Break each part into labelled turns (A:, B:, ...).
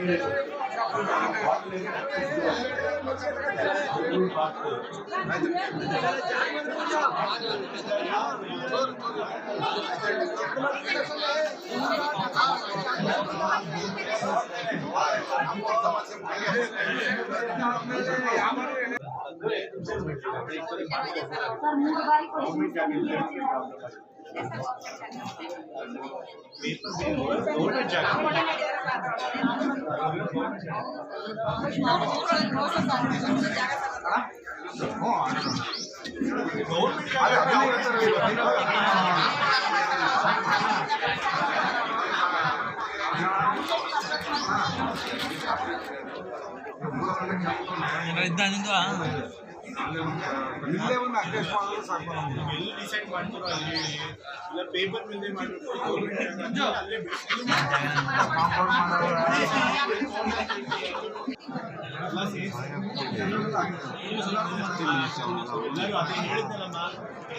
A: 아니 sir ಮೂರು ಬಾರಿ ಕೊಡಿ
B: ಇಲ್ಲೇ ಒಂದು.
C: ಎಲ್ಲಿ ಮಾಡ್ತೀರೋ ಅಲ್ಲಿ ಇಲ್ಲ ಪೇಪರ್ ಮೇಲೆ ಮಾಡಿರ್ತೀವಿ ಅಲ್ಲೇ
B: ಕಾಂಪೌಂಡ್
C: ಸೇರಿಸಿ ಎಲ್ಲರೂ ಅದೇ ಹೇಳಿದ್ನಲ್ಲಮ್ಮ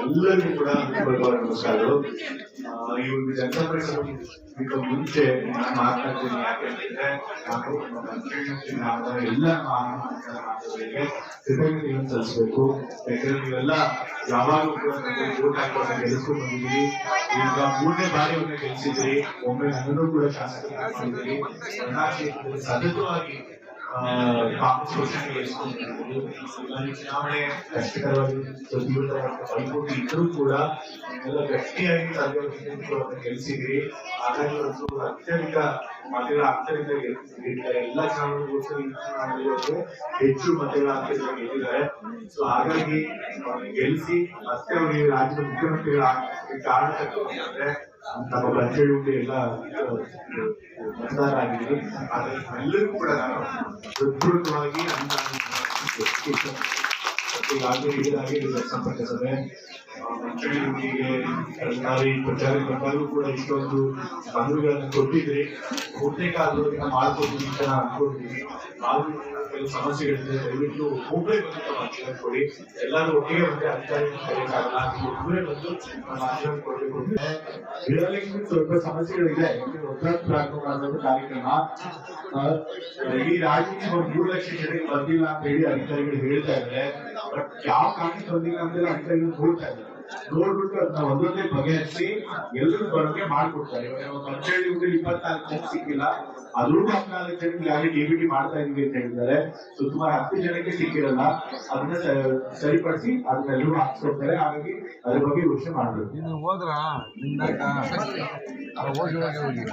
D: ಎಲ್ಲರಿಗೂ ಕೂಡ ನಮಸ್ಕಾರಗಳು ಈ ಒಂದು ಜನಸಂಪರ್ಕ ಮುಂಚೆ ನಾನು ಮಾತನಾಡ್ತೀನಿ ಯಾಕೆಂದ್ರೆ ಎಲ್ಲ ಮಾತುಗಳಿಗೆ ಕೃತಜ್ಞತೆಗಳನ್ನು ಸಲ್ಲಿಸಬೇಕು ಯಾಕಂದ್ರೆ ನೀವೆಲ್ಲ ಯಾವಾಗಲೂ ಕೂಡ ಓಟ್ ಹಾಕೊಂಡು ಗೆಲ್ಲಿಸ್ಕೊಂಡು ಈಗ ಮೂರನೇ ಬಾರಿ ಒಮ್ಮೆ ಗೆಲ್ಲಿಸಿದ್ರಿ ಒಮ್ಮೆ ನನ್ನನ್ನು ಕೂಡ ಶಾಸಕರಾಗಿದ್ದೀರಿ ಸತತವಾಗಿ ಚುನಾವಣೆ ಕಷ್ಟಕರವಾಗಿ ಪ್ರತಿಯೊಂದು ಇದ್ರೂ ಕೂಡ ಎಲ್ಲ ಗಟ್ಟಿಯಾಗಿ ತಂದೆ ಗೆಲ್ಲಿಸಿದ್ರಿ ಹಾಗಾಗಿ ಇವತ್ತು ಅತ್ಯಧಿಕ ಮತಗಳ ಅಂತರಿಂದ ಗೆದ್ದಿದ್ದಾರೆ ಎಲ್ಲ ಚುನಾವಣೆಗೋಸ್ಕರ ಹೆಚ್ಚು ಮತಗಳ ಅಂತರಿಂದ ಗೆದ್ದಿದ್ದಾರೆ ಸೊ ಹಾಗಾಗಿ ಗೆಲ್ಲಿಸಿ ಮತ್ತೆ ಅವರಿಗೆ ರಾಜ್ಯದ ಮುಖ್ಯಮಂತ್ರಿಗಳ ಕಾರಣ ನಮ್ಮ ಪಂಚಾಯತ್ ಎಲ್ಲ ಮತದಾರ ಆಗಿದೆ. ಆದ್ರೆ ಎಲ್ಲರಿಗೂ ಕೂಡ ನಾನು ಇದು ಸಂಪರ್ಕ ಸಭೆ ಪ್ರಚಾರಕ್ಕೆ ಬಂದಾಗೂ ಕೂಡ ಇಷ್ಟೊಂದು ಮನವಿಗಳನ್ನು ಕೊಟ್ಟಿದ್ರಿ ಅಂತ ನಾನು ಅನ್ಕೊಂಡಿದ್ದೀನಿ. ನಾವು ಕೆಲವು ಸಮಸ್ಯೆಗಳಿದೆ, ದಯವಿಟ್ಟು ಅರ್ಜಿ ಕೊಡಿ. ಎಲ್ಲರೂ ಒಟ್ಟಿಗೆ ಬಂದ್ರೆ ಅಧಿಕಾರಿ ಕರೆಯಕ್ಕಾಗಲ್ಲ ನೀವು ಒಬ್ಬರೇ ಬಂದು ಸ್ವಲ್ಪ ಸಮಸ್ಯೆಗಳಿದೆ. ಕಾರ್ಯಕ್ರಮ. ಈ ಒಂದು ಮೂರು ಲಕ್ಷ ಜನಕ್ಕೆ ಬಂದಿಲ್ಲ ಅಂತ ಹೇಳಿ ಅಧಿಕಾರಿಗಳು ಹೇಳ್ತಾ ಇದ್ದಾರೆ. ಬಟ್ ಯಾವ ಕಾರಣಕ್ಕೆ ಬಂದಿಲ್ಲ ಅಂತ ಹೇಳಿ ಅಧಿಕಾರಿಗಳು ನೋಡ್ತಾ ಇದ್ದಾರೆ ನೋಡ್ಬಿಟ್ಟು ಅದನ್ನ ಒಂದೊಂದೇ ಬಗೆಹರಿಸಿ ಎಲ್ಲರೂ ಬರೋಕೆ ಮಾಡ್ಕೊಡ್ತಾರೆ. ಇವಾಗ ಊರಲ್ಲಿ ಇಪ್ಪತ್ನಾಲ್ಕು ಜನ ಸಿಕ್ಕಿಲ್ಲ. ಅದ್ರೂ ಹದಿನಾಲ್ಕು ಜನಕ್ಕೆ ಯಾರೇ ಟಿ ಮಾಡ್ತಾ ಇದೀವಿ ಅಂತ ಹೇಳಿದ್ದಾರೆ. ಸೊ ಸುಮಾರು ಹತ್ತು ಜನಕ್ಕೆ ಸಿಕ್ಕಿರಲ್ಲ. ಅದನ್ನ ಸರಿಪಡಿಸಿ ಸರಿಪಡಿಸಿ ಅದನ್ನೆಲ್ಲರೂ ಹಾಕ್ಸ್ಕೊಡ್ತಾರೆ. ಹಾಗಾಗಿ ಅದ್ರ ಬಗ್ಗೆ ಯೋಚನೆ ಮಾಡ್ಬೇಕು.
B: ಹೋದ್ರ? ಹೋಗಿ.